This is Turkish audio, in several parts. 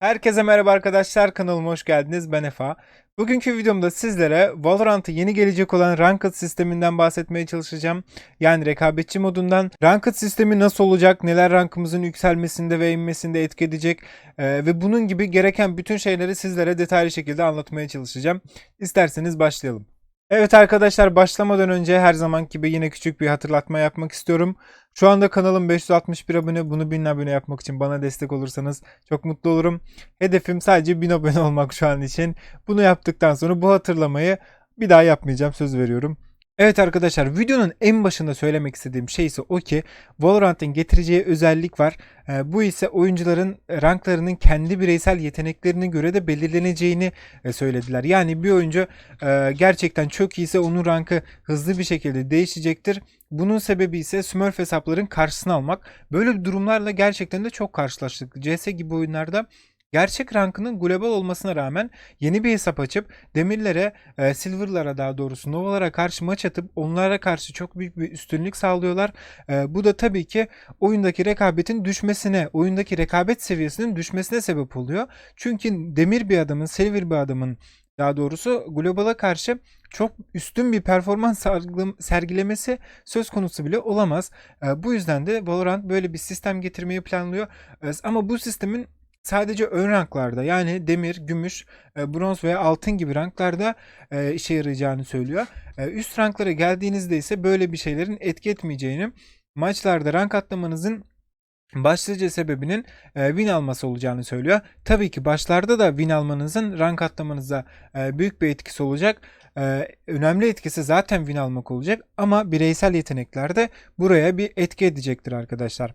Herkese merhaba arkadaşlar kanalıma hoş geldiniz ben Efa. Bugünkü videomda sizlere Valorant'a yeni gelecek olan Ranked sisteminden bahsetmeye çalışacağım. Yani rekabetçi modundan. Ranked sistemi nasıl olacak, neler rankımızın yükselmesinde ve inmesinde etki edecek e, ve bunun gibi gereken bütün şeyleri sizlere detaylı şekilde anlatmaya çalışacağım. İsterseniz başlayalım. Evet arkadaşlar başlamadan önce her zaman gibi yine küçük bir hatırlatma yapmak istiyorum. Şu anda kanalım 561 abone. Bunu 1000 abone yapmak için bana destek olursanız çok mutlu olurum. Hedefim sadece 1000 abone olmak şu an için. Bunu yaptıktan sonra bu hatırlamayı bir daha yapmayacağım söz veriyorum. Evet arkadaşlar videonun en başında söylemek istediğim şey ise o ki Valorant'ın getireceği özellik var. Ee, bu ise oyuncuların ranklarının kendi bireysel yeteneklerine göre de belirleneceğini e, söylediler. Yani bir oyuncu e, gerçekten çok iyiyse onun rankı hızlı bir şekilde değişecektir. Bunun sebebi ise Smurf hesapların karşısına almak. Böyle durumlarla gerçekten de çok karşılaştık. CS gibi oyunlarda gerçek rankının global olmasına rağmen yeni bir hesap açıp demirlere, e, silverlara daha doğrusu novalara karşı maç atıp onlara karşı çok büyük bir üstünlük sağlıyorlar. E, bu da tabii ki oyundaki rekabetin düşmesine, oyundaki rekabet seviyesinin düşmesine sebep oluyor. Çünkü demir bir adamın, silver bir adamın daha doğrusu globala karşı çok üstün bir performans sergile- sergilemesi söz konusu bile olamaz. E, bu yüzden de Valorant böyle bir sistem getirmeyi planlıyor. E, ama bu sistemin sadece ön ranklarda yani demir, gümüş, e, bronz veya altın gibi ranklarda e, işe yarayacağını söylüyor. E, üst ranklara geldiğinizde ise böyle bir şeylerin etki etmeyeceğini, maçlarda rank atlamanızın başlıca sebebinin win alması olacağını söylüyor. Tabii ki başlarda da win almanızın rank atlamanıza büyük bir etkisi olacak. Önemli etkisi zaten win almak olacak ama bireysel yetenekler de buraya bir etki edecektir arkadaşlar.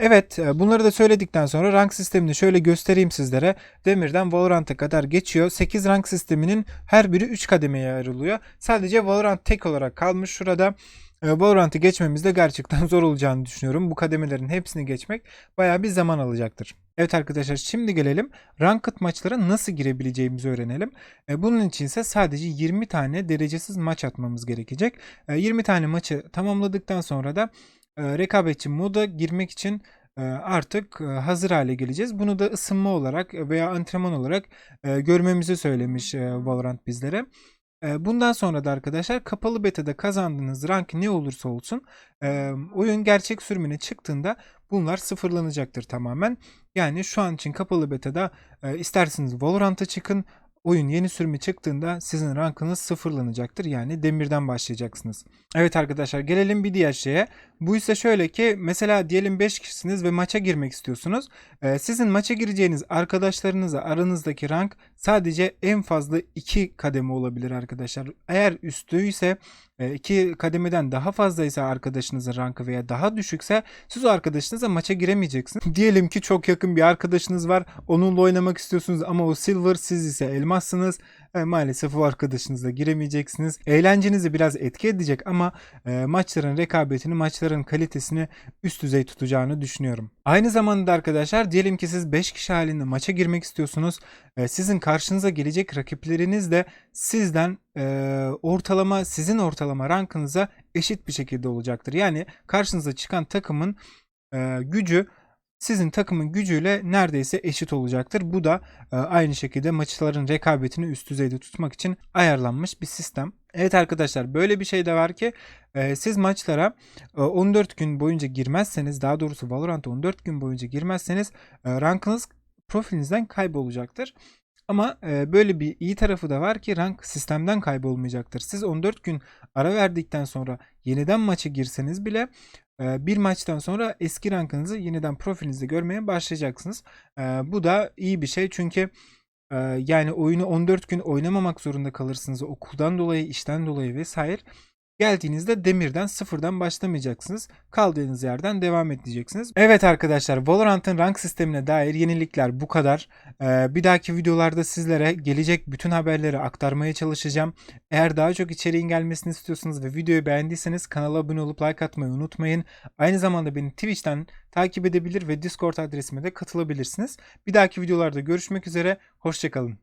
Evet bunları da söyledikten sonra rank sistemini şöyle göstereyim sizlere. Demir'den Valorant'a kadar geçiyor. 8 rank sisteminin her biri 3 kademeye ayrılıyor. Sadece Valorant tek olarak kalmış şurada. E, Valorant'ı geçmemiz de gerçekten zor olacağını düşünüyorum. Bu kademelerin hepsini geçmek bayağı bir zaman alacaktır. Evet arkadaşlar şimdi gelelim Ranked maçlara nasıl girebileceğimizi öğrenelim. E, Bunun için ise sadece 20 tane derecesiz maç atmamız gerekecek. E, 20 tane maçı tamamladıktan sonra da e, rekabetçi moda girmek için e, artık e, hazır hale geleceğiz. Bunu da ısınma olarak veya antrenman olarak görmemizi söylemiş Valorant bizlere. Bundan sonra da arkadaşlar kapalı beta'da kazandığınız rank ne olursa olsun oyun gerçek sürümüne çıktığında bunlar sıfırlanacaktır tamamen. Yani şu an için kapalı beta'da isterseniz Valorant'a çıkın. Oyun yeni sürümü çıktığında sizin rankınız sıfırlanacaktır. Yani demirden başlayacaksınız. Evet arkadaşlar gelelim bir diğer şeye. Bu ise şöyle ki mesela diyelim 5 kişisiniz ve maça girmek istiyorsunuz. Ee, sizin maça gireceğiniz arkadaşlarınızla aranızdaki rank sadece en fazla 2 kademe olabilir arkadaşlar. Eğer üstüyse 2 kademeden daha fazlaysa arkadaşınızın rankı veya daha düşükse siz o arkadaşınızla maça giremeyeceksiniz. Diyelim ki çok yakın bir arkadaşınız var. Onunla oynamak istiyorsunuz ama o silver siz ise elmassınız. E, maalesef o arkadaşınızla giremeyeceksiniz. Eğlencenizi biraz etki edecek ama e, maçların rekabetini, maçların kalitesini üst düzey tutacağını düşünüyorum. Aynı zamanda arkadaşlar diyelim ki siz 5 kişi halinde maça girmek istiyorsunuz. E, sizin karşınıza gelecek rakipleriniz de sizden e, ortalama sizin ortalama rankınıza eşit bir şekilde olacaktır. Yani karşınıza çıkan takımın e, gücü sizin takımın gücüyle neredeyse eşit olacaktır. Bu da e, aynı şekilde maçların rekabetini üst düzeyde tutmak için ayarlanmış bir sistem. Evet arkadaşlar böyle bir şey de var ki e, siz maçlara e, 14 gün boyunca girmezseniz daha doğrusu Valorant'a 14 gün boyunca girmezseniz e, rankınız profilinizden kaybolacaktır. Ama e, böyle bir iyi tarafı da var ki rank sistemden kaybolmayacaktır. Siz 14 gün ara verdikten sonra yeniden maça girseniz bile bir maçtan sonra eski rankınızı yeniden profilinizde görmeye başlayacaksınız. E, bu da iyi bir şey çünkü e, yani oyunu 14 gün oynamamak zorunda kalırsınız. Okuldan dolayı, işten dolayı vesaire. Geldiğinizde demirden sıfırdan başlamayacaksınız. Kaldığınız yerden devam edeceksiniz. Evet arkadaşlar Valorant'ın rank sistemine dair yenilikler bu kadar. Ee, bir dahaki videolarda sizlere gelecek bütün haberleri aktarmaya çalışacağım. Eğer daha çok içeriğin gelmesini istiyorsanız ve videoyu beğendiyseniz kanala abone olup like atmayı unutmayın. Aynı zamanda beni Twitch'ten takip edebilir ve Discord adresime de katılabilirsiniz. Bir dahaki videolarda görüşmek üzere. Hoşçakalın.